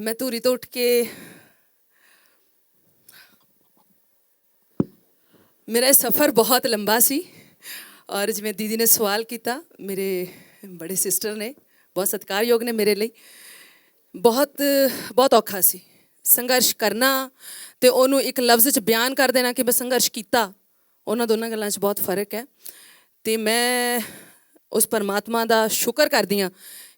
ਮੈਂ ਧੂਰੀ ਤੋਂ ਉੱਠ ਕੇ ਮੇਰਾ ਇਹ ਸਫ਼ਰ ਬਹੁਤ ਲੰਬਾ ਸੀ ਔਰ ਜਿਵੇਂ ਦੀਦੀ ਨੇ ਸਵਾਲ ਕੀਤਾ, ਮੇਰੇ ਬੜੇ ਸਿਸਟਰ ਨੇ, ਬਹੁਤ ਸਤਿਕਾਰਯੋਗ ਨੇ ਮੇਰੇ ਲਈ। ਬਹੁਤ ਬਹੁਤ ਔਖਾ ਸੀ। ਸੰਘਰਸ਼ ਕਰਨਾ ਤੇ ਉਹਨੂੰ ਇੱਕ ਲਫ਼ਜ਼ 'ਚ ਬਿਆਨ ਕਰ ਦੇਣਾ ਕਿ ਮੈਂ ਸੰਘਰਸ਼ ਕੀਤਾ, ਉਹਨਾਂ ਦੋਨਾਂ ਗੱਲਾਂ 'ਚ ਬਹੁਤ ਫ਼ਰਕ ਹੈ। ਤੇ ਮੈਂ ਉਸ ਪਰਮਾਤਮਾ ਦਾ ਸ਼ੁਕਰ ਕਰਦੀ ਹਾਂ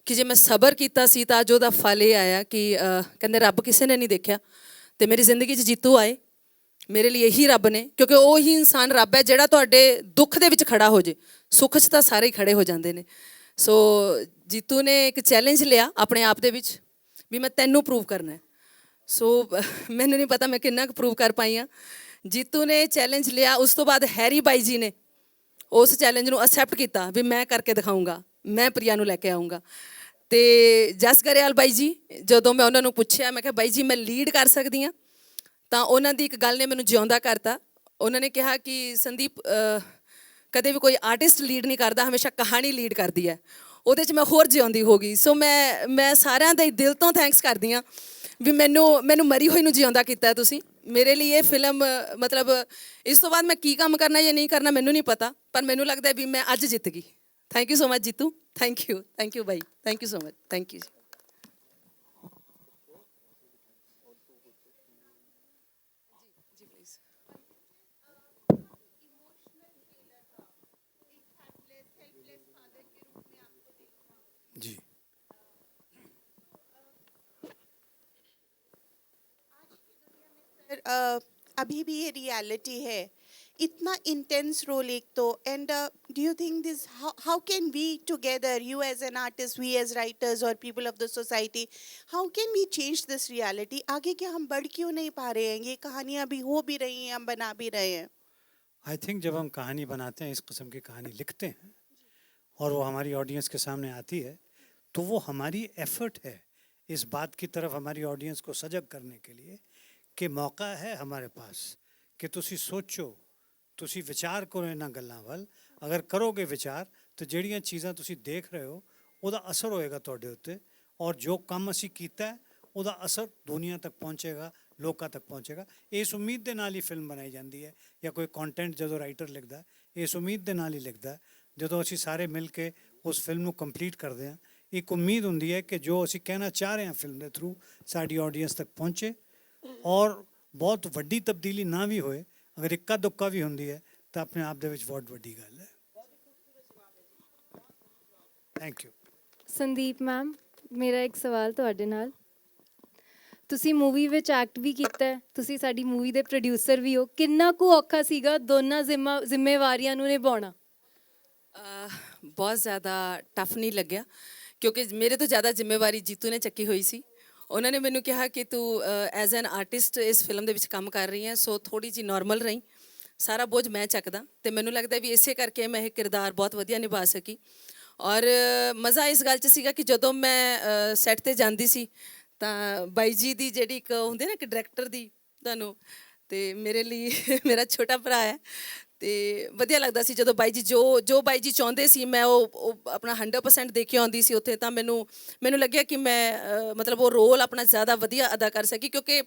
ਕਿ ਜੇ ਮੈਂ ਸਬਰ ਕੀਤਾ ਸੀ ਤਾਂ ਅੱਜ ਉਹਦਾ ਫਲ ਇਹ ਆਇਆ ਕਿ ਕਹਿੰਦੇ ਰੱਬ ਕਿਸੇ ਨੇ ਨਹੀਂ ਦੇਖਿਆ ਤੇ ਮੇਰੀ ਜ਼ਿੰਦਗੀ 'ਚ ਜੀਤੂ ਆਏ। ਮੇਰੇ ਲਈ ਇਹੀ ਰੱਬ ਨੇ, ਕਿਉਂਕਿ ਉਹ ਹੀ ਇਨਸਾਨ ਰੱਬ ਹੈ ਜਿਹੜਾ ਤੁਹਾਡੇ ਦੁੱਖ ਦੇ ਵਿੱਚ ਖੜਾ ਹੋ ਜੇ। ਸੁੱਖ 'ਚ ਤਾਂ ਸਾਰੇ ਹੀ ਖੜੇ ਹੋ ਜਾਂਦੇ ਨੇ। ਸੋ ਜੀਤੂ ਨੇ ਇੱਕ ਚੈਲੰਜ ਲਿਆ ਆਪਣੇ ਆਪ ਦੇ ਵਿੱਚ, ਵੀ ਮੈਂ ਤੈਨੂੰ ਪ੍ਰੂਵ ਕਰਨਾ ਹੈ। ਸੋ ਮੈਨੂੰ ਨਹੀਂ ਪਤਾ ਮੈਂ ਕਿੰਨਾ ਕੁ ਪ੍ਰੂਵ ਕਰ ਪਾਈ ਹਾਂ। ਜੀਤੂ ਨੇ ਚੈਲੰਜ ਲਿਆ, ਉਸ ਤੋਂ ਬਾਅਦ ਹੈਰੀ ਬਾਈ ਜੀ ਨੇ ਉਸ ਚੈਲੰਜ ਨੂੰ ਅਕਸੈਪਟ ਕੀਤਾ, ਵੀ ਮੈਂ ਕਰਕੇ ਦਿਖਾਉਂਗਾ ਮੈਂ ਪ੍ਰਿਆ ਨੂੰ ਲੈ ਕੇ ਆਉਂਗਾ ਤੇ ਜਸ ਗਰੇਵਾਲ ਬਾਈ ਜੀ, ਜਦੋਂ ਮੈਂ ਉਹਨਾਂ ਨੂੰ ਪੁੱਛਿਆ, ਮੈਂ ਕਿਹਾ, ਬਾਈ ਜੀ, ਮੈਂ ਲੀਡ ਕਰ ਸਕਦੀ ਹਾਂ? ਤਾਂ ਉਹਨਾਂ ਦੀ ਇੱਕ ਗੱਲ ਨੇ ਮੈਨੂੰ ਜਿਉਂਦਾ ਕਰਤਾ। ਉਹਨਾਂ ਨੇ ਕਿਹਾ ਕਿ ਸੰਦੀਪ ਕਦੇ ਵੀ ਕੋਈ ਆਰਟਿਸਟ ਲੀਡ ਨਹੀਂ ਕਰਦਾ, ਹਮੇਸ਼ਾ ਕਹਾਣੀ ਲੀਡ ਕਰਦੀ ਹੈ। ਉਹਦੇ 'ਚ ਮੈਂ ਹੋਰ ਜਿਉਂਦੀ ਹੋ ਗਈ। ਸੋ ਮੈਂ ਮੈਂ ਸਾਰਿਆਂ ਦੇ ਦਿਲ ਤੋਂ ਥੈਂਕਸ ਕਰਦੀ ਹਾਂ ਵੀ ਮੈਨੂੰ ਮੈਨੂੰ ਮਰੀ ਹੋਈ ਨੂੰ ਜਿਉਂਦਾ ਕੀਤਾ ਤੁਸੀਂ। ਮੇਰੇ ਲਈ ਇਹ ਫਿਲਮ ਮਤਲਬ, ਇਸ ਤੋਂ ਬਾਅਦ ਮੈਂ ਕੀ ਕੰਮ ਕਰਨਾ ਜਾਂ ਨਹੀਂ ਕਰਨਾ ਮੈਨੂੰ ਨਹੀਂ ਪਤਾ, ਪਰ ਮੈਨੂੰ ਲੱਗਦਾ ਵੀ ਮੈਂ ਅੱਜ ਜਿੱਤ ਗਈ। Thank you so much Jitu. thank you. Thank you bhai. Thank you so much. Thank you. Ji. uh, अभी भी ये रियलिटी है। इतना इंटेंस रोल एक तो and do you think this how can we together you as an artist we as writers और people of the society how can we change this reality आगे क्या हम बढ़ क्यों नहीं पा रहे हैं? ये कहानियाँ अभी हो भी रही हैं, हम बना भी रहे हैं। आई थिंक जब हम कहानी बनाते हैं, इस किस्म की कहानी लिखते हैं, और वो हमारी ऑडियंस के सामने आती है तो वो हमारी एफर्ट है, इस बात की तरफ़ हमारी ऑडियंस को सजग करने के लिए, कि मौका है हमारे पास, कि तुम सोचो ਤੁਸੀਂ ਵਿਚਾਰ ਕਰੋ ਇਹਨਾਂ ਗੱਲਾਂ ਵੱਲ। ਅਗਰ ਕਰੋਗੇ ਵਿਚਾਰ, ਤਾਂ ਜਿਹੜੀਆਂ ਚੀਜ਼ਾਂ ਤੁਸੀਂ ਦੇਖ ਰਹੇ ਹੋ, ਉਹਦਾ ਅਸਰ ਹੋਏਗਾ ਤੁਹਾਡੇ ਉੱਤੇ। ਔਰ ਜੋ ਕੰਮ ਅਸੀਂ ਕੀਤਾ ਉਹਦਾ ਅਸਰ ਦੁਨੀਆ ਤੱਕ ਪਹੁੰਚੇਗਾ, ਲੋਕਾਂ ਤੱਕ ਪਹੁੰਚੇਗਾ। ਇਸ ਉਮੀਦ ਦੇ ਨਾਲ ਹੀ ਫਿਲਮ ਬਣਾਈ ਜਾਂਦੀ ਹੈ ਜਾਂ ਕੋਈ ਕੰਟੈਂਟ ਜਦੋਂ ਰਾਈਟਰ ਲਿਖਦਾ ਇਸ ਉਮੀਦ ਦੇ ਨਾਲ ਹੀ ਲਿਖਦਾ ਜਦੋਂ ਅਸੀਂ ਸਾਰੇ ਮਿਲ ਕੇ ਉਸ ਫਿਲਮ ਨੂੰ ਕੰਪਲੀਟ ਕਰਦੇ ਹਾਂ, ਇੱਕ ਉਮੀਦ ਹੁੰਦੀ ਹੈ ਕਿ ਜੋ ਅਸੀਂ ਕਹਿਣਾ ਚਾਹ ਰਹੇ ਹਾਂ ਫਿਲਮ ਦੇ ਥਰੂ ਸਾਡੀ ਆਡੀਅנס ਤੱਕ ਪਹੁੰਚੇ। ਔਰ ਬਹੁਤ ਵੱਡੀ ਤਬਦੀਲੀ ਨਾ ਵੀ ਹੋਏ ਅਗਰ ਇੱਕਾ ਦੁੱਕਾ ਵੀ ਹੁੰਦੀ ਹੈ ਤਾਂ ਆਪਣੇ ਆਪ ਦੇ ਵਿੱਚ ਬਹੁਤ ਵੱਡੀ ਗੱਲ ਹੈ। ਥੈਂਕ ਯੂ ਸੰਦੀਪ ਮੈਮ ਮੇਰਾ ਇੱਕ ਸਵਾਲ ਤੁਹਾਡੇ ਨਾਲ। ਤੁਸੀਂ ਮੂਵੀ ਵਿੱਚ ਐਕਟ ਵੀ ਕੀਤਾ ਹੈ ਤੁਸੀਂ ਸਾਡੀ ਮੂਵੀ ਦੇ ਪ੍ਰੋਡਿਊਸਰ ਵੀ ਹੋ। ਕਿੰਨਾ ਕੁ ਔਖਾ ਸੀਗਾ ਦੋਨਾਂ ਜ਼ਿੰਮਾ ਜ਼ਿੰਮੇਵਾਰੀਆਂ ਨੂੰ ਨਿਭਾਉਣਾ? ਬਹੁਤ ਜ਼ਿਆਦਾ ਟਫ ਨਹੀਂ ਲੱਗਿਆ ਕਿਉਂਕਿ ਮੇਰੇ ਤੋਂ ਜ਼ਿਆਦਾ ਜ਼ਿੰਮੇਵਾਰੀ ਜੀਤੂ ਨੇ ਚੱਕੀ ਹੋਈ ਸੀ। ਉਹਨਾਂ ਨੇ ਮੈਨੂੰ ਕਿਹਾ ਕਿ ਤੂੰ ਐਜ਼ ਐਨ ਆਰਟਿਸਟ ਇਸ ਫਿਲਮ ਦੇ ਵਿੱਚ ਕੰਮ ਕਰ ਰਹੀ ਹੈ, ਸੋ ਥੋੜੀ ਜੀ ਨਾਰਮਲ ਰਹੀ। ਸਾਰਾ ਬੋਝ ਮੈਂ ਚੱਕਦਾ। ਤੇ ਮੈਨੂੰ ਲੱਗਦਾ ਵੀ ਇਸੇ ਕਰਕੇ ਮੈਂ ਇਹ ਕਿਰਦਾਰ ਬਹੁਤ ਵਧੀਆ ਨਿਭਾ ਸਕੀ। ਔਰ ਮਜ਼ਾ ਇਸ ਗੱਲ 'ਚ ਸੀਗਾ ਕਿ ਜਦੋਂ ਮੈਂ ਸੈੱਟ ਤੇ ਜਾਂਦੀ ਸੀ, ਤਾਂ ਬਾਈ ਜੀ ਦੀ ਜਿਹੜੀ ਇੱਕ ਹੁੰਦੀ ਨਾ ਕਿ ਡਾਇਰੈਕਟਰ ਦੀ ਤੁਹਾਨੂੰ, ਤੇ ਮੇਰੇ ਲਈ ਮੇਰਾ ਛੋਟਾ ਭਰਾ ਹੈ ਤੇ ਵਧੀਆ ਲੱਗਦਾ ਸੀ ਜਦੋਂ ਬਾਈ ਜੀ ਜੋ ਜੋ ਬਾਈ ਜੀ ਚਾਹੁੰਦੇ ਸੀ ਮੈਂ ਉਹ ਆਪਣਾ 100% ਦੇ ਕੇ ਆਉਂਦੀ ਸੀ ਉੱਥੇ ਤਾਂ ਮੈਨੂੰ ਮੈਨੂੰ ਲੱਗਿਆ ਕਿ ਮੈਂ ਮਤਲਬ ਉਹ ਰੋਲ ਆਪਣਾ ਜ਼ਿਆਦਾ ਵਧੀਆ ਅਦਾ ਕਰ ਸਕੀ ਕਿਉਂਕਿ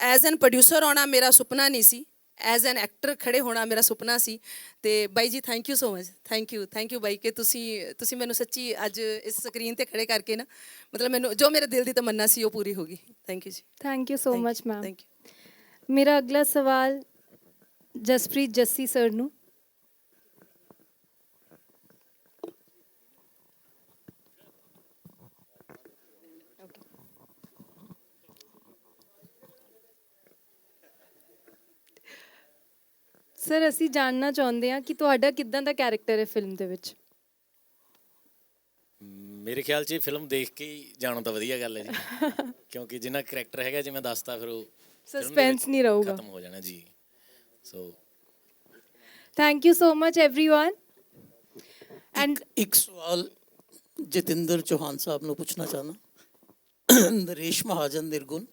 ਐਜ਼ ਐਨ ਪ੍ਰੋਡਿਊਸਰ ਆਉਣਾ ਮੇਰਾ ਸੁਪਨਾ ਨਹੀਂ ਸੀ ਐਜ਼ ਐਨ ਐਕਟਰ ਖੜੇ ਹੋਣਾ ਮੇਰਾ ਸੁਪਨਾ ਸੀ ਤੇ ਬਾਈ ਜੀ thank you so much thank you thank you ਬਾਈ ਕਿ ਤੁਸੀਂ ਤੁਸੀਂ ਮੈਨੂੰ ਸੱਚੀ ਅੱਜ ਇਸ ਸਕਰੀਨ ਤੇ ਖੜੇ ਕਰਕੇ ਨਾ ਮਤਲਬ ਮੈਨੂੰ ਜੋ ਮੇਰੇ ਦਿਲ ਦੀ ਤਮੰਨਾ ਸੀ ਉਹ ਪੂਰੀ ਹੋ ਗਈ। ਥੈਂਕ ਯੂ ਜੀ। Thank you so much ma'am thank you ਮੇਰਾ ਅਗਲਾ ਸਵਾਲ ਜਸਪ੍ਰੀਤ ਜੱਸੀ ਸਰ ਨੂੰ। ਸਰ ਅਸੀਂ ਜਾਣਨਾ ਚਾਹੁੰਦੇ ਹਾਂ ਕਿ ਤੁਹਾਡਾ ਕਿਦਾਂ ਦਾ ਕੈਰੈਕਟਰ ਹੈ ਫਿਲਮ ਦੇ ਵਿੱਚ? ਮੇਰੇ ਖਿਆਲ 'ਚ ਇਹ ਫਿਲਮ ਦੇਖ ਕੇ ਹੀ ਜਾਣੋ ਤਾਂ ਵਧੀਆ ਗੱਲ ਹੈ ਜੀ। ਕਿਉਂਕਿ ਜਿੰਨਾ ਕਰੈਕਟਰ ਹੈਗਾ ਜਿਵੇਂ ਦੱਸਤਾ ਫਿਰ ਉਹ ਦੇ ਵਿੱਚ ਨਹੀਂ ਰਹੂਗਾ। ਖਤਮ ਹੋ ਜਾਣਾ ਜੀ। So thank you so much everyone. And ਇੱਕ ਸਵਾਲ ਜਤਿੰਦਰ ਚੌਹਾਨ ਸਾਹਿਬ ਨੂੰ ਪੁੱਛਣਾ ਚਾਹਨਾ ਨਰੇਸ਼ ਮਹਾਜਨ ਨਿਰਗੁਣ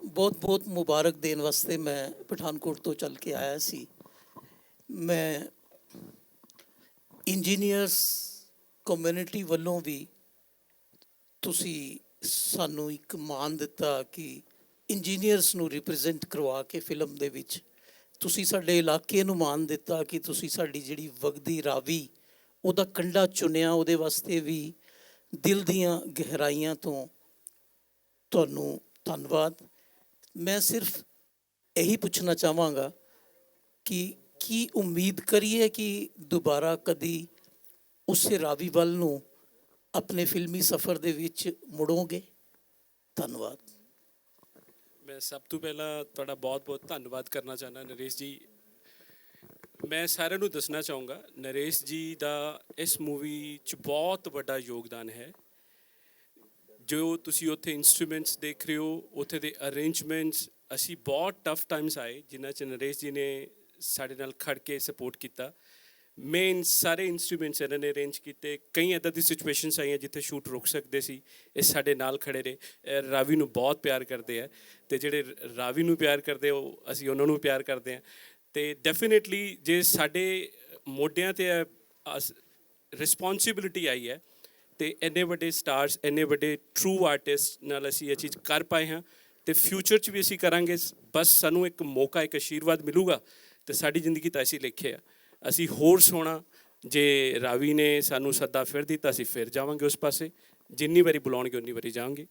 ਬਹੁਤ ਬਹੁਤ ਮੁਬਾਰਕ ਦੇਣ ਵਾਸਤੇ ਮੈਂ ਪਠਾਨਕੋਟ ਤੋਂ ਚੱਲ ਕੇ ਆਇਆ ਸੀ ਮੈਂ ਇੰਜੀਨੀਅਰਸ ਕਮਿਊਨਿਟੀ ਵੱਲੋਂ ਵੀ ਤੁਸੀਂ ਸਾਨੂੰ ਇੱਕ ਮਾਨ ਦਿੱਤਾ ਕਿ ਇੰਜੀਨੀਅਰਸ ਨੂੰ ਰਿਪਰੈਜ਼ੈਂਟ ਕਰਵਾ ਕੇ ਫਿਲਮ ਦੇ ਵਿੱਚ, ਤੁਸੀਂ ਸਾਡੇ ਇਲਾਕੇ ਨੂੰ ਮਾਣ ਦਿੱਤਾ ਕਿ ਤੁਸੀਂ ਸਾਡੀ ਜਿਹੜੀ ਵਗਦੀ ਰਾਵੀ, ਉਹਦਾ ਕੰਡਾ ਚੁਣਿਆ, ਉਹਦੇ ਵਾਸਤੇ ਵੀ ਦਿਲ ਦੀਆਂ ਗਹਿਰਾਈਆਂ ਤੋਂ ਤੁਹਾਨੂੰ ਧੰਨਵਾਦ। ਮੈਂ ਸਿਰਫ ਇਹੀ ਪੁੱਛਣਾ ਚਾਹਾਂਗਾ ਕਿ ਕੀ ਉਮੀਦ ਕਰੀਏ ਕਿ ਦੁਬਾਰਾ ਕਦੀ ਉਸੇ ਰਾਵੀ ਵੱਲ ਨੂੰ ਆਪਣੇ ਫਿਲਮੀ ਸਫ਼ਰ ਦੇ ਵਿੱਚ ਮੁੜੋਗੇ? ਧੰਨਵਾਦ। ਮੈਂ ਸਭ ਤੋਂ ਪਹਿਲਾਂ ਤੁਹਾਡਾ ਬਹੁਤ-ਬਹੁਤ ਧੰਨਵਾਦ ਕਰਨਾ ਚਾਹੁੰਦਾ ਨਰੇਸ਼ ਜੀ। ਮੈਂ ਸਾਰਿਆਂ ਨੂੰ ਦੱਸਣਾ ਚਾਹੂੰਗਾ, ਨਰੇਸ਼ ਜੀ ਦਾ ਇਸ ਮੂਵੀ 'ਚ ਬਹੁਤ ਵੱਡਾ ਯੋਗਦਾਨ ਹੈ। ਜੋ ਤੁਸੀਂ ਉੱਥੇ ਇਨਸਟਰੂਮੈਂਟਸ ਦੇਖ ਰਹੇ ਹੋ, ਉੱਥੇ ਦੇ ਅਰੇਂਜਮੈਂਟਸ ਅਸੀਂ ਬਹੁਤ ਟਫ ਟਾਈਮਸ ਆਏ, ਜਿਨ੍ਹਾਂ 'ਚ ਨਰੇਸ਼ ਜੀ ਨੇ ਸਾਡੇ ਨਾਲ ਖੜ ਕੇ ਸਪੋਰਟ ਕੀਤਾ। ਮੇਨ ਸਾਰੇ ਇਨਸਟਰੂਮੈਂਟਸ ਇਹਨਾਂ ਨੇ ਅਰੇਂਜ ਕੀਤੇ। ਕਈ ਇਦਾਂ ਦੀ ਸਿਚੁਏਸ਼ਨਸ ਆਈਆਂ ਜਿੱਥੇ ਸ਼ੂਟ ਰੁਕ ਸਕਦੇ ਸੀ। ਇਹ ਸਾਡੇ ਨਾਲ ਖੜੇ ਰਹੇ। ਇਹ ਰਾਵੀ ਨੂੰ ਬਹੁਤ ਪਿਆਰ ਕਰਦੇ ਆ। ਤੇ ਜਿਹੜੇ ਰਾਵੀ ਨੂੰ ਪਿਆਰ ਕਰਦੇ ਉਹ ਅਸੀਂ ਉਹਨਾਂ ਨੂੰ ਪਿਆਰ ਕਰਦੇ ਆ। ਤੇ ਡੈਫੀਨਿਟਲੀ ਜੇ ਸਾਡੇ ਮੋਢਿਆਂ ਤੇ ਰਿਸਪੌਂਸਿਬਿਲਿਟੀ ਆਈ ਹੈ, ਤੇ ਇੰਨੇ ਵੱਡੇ ਸਟਾਰਸ ਇੰਨੇ ਵੱਡੇ ਟਰੂ ਆਰਟਿਸਟ ਨਾਲ ਅਸੀਂ ਇਹ ਚੀਜ਼ ਕਰ ਪਾਏ ਹਾਂ। ਤੇ ਫਿਊਚਰ 'ਚ ਵੀ ਅਸੀਂ ਕਰਾਂਗੇ। ਬਸ ਸਾਨੂੰ ਇੱਕ ਮੌਕਾ, ਇੱਕ ਆਸ਼ੀਰਵਾਦ ਮਿਲੂਗਾ। ਤੇ ਸਾਡੀ ਜ਼ਿੰਦਗੀ ਤਾਂ ਅਸੀਂ ਲਿਖੇ ਆ। ਅਸੀਂ ਹੋਰ ਸੋਹਣਾ। ਜੇ ਰਾਵੀ ਨੇ ਸਾਨੂੰ ਸੱਦਾ ਫਿਰ ਦਿੱਤਾ, ਅਸੀਂ ਫਿਰ ਜਾਵਾਂਗੇ ਉਸ ਪਾਸੇ। ਜਿੰਨੀ ਵਾਰੀ ਬੁਲਾਉਣਗੇ, ਉਨੀ ਵਾਰੀ ਜਾਵਾਂਗੇ।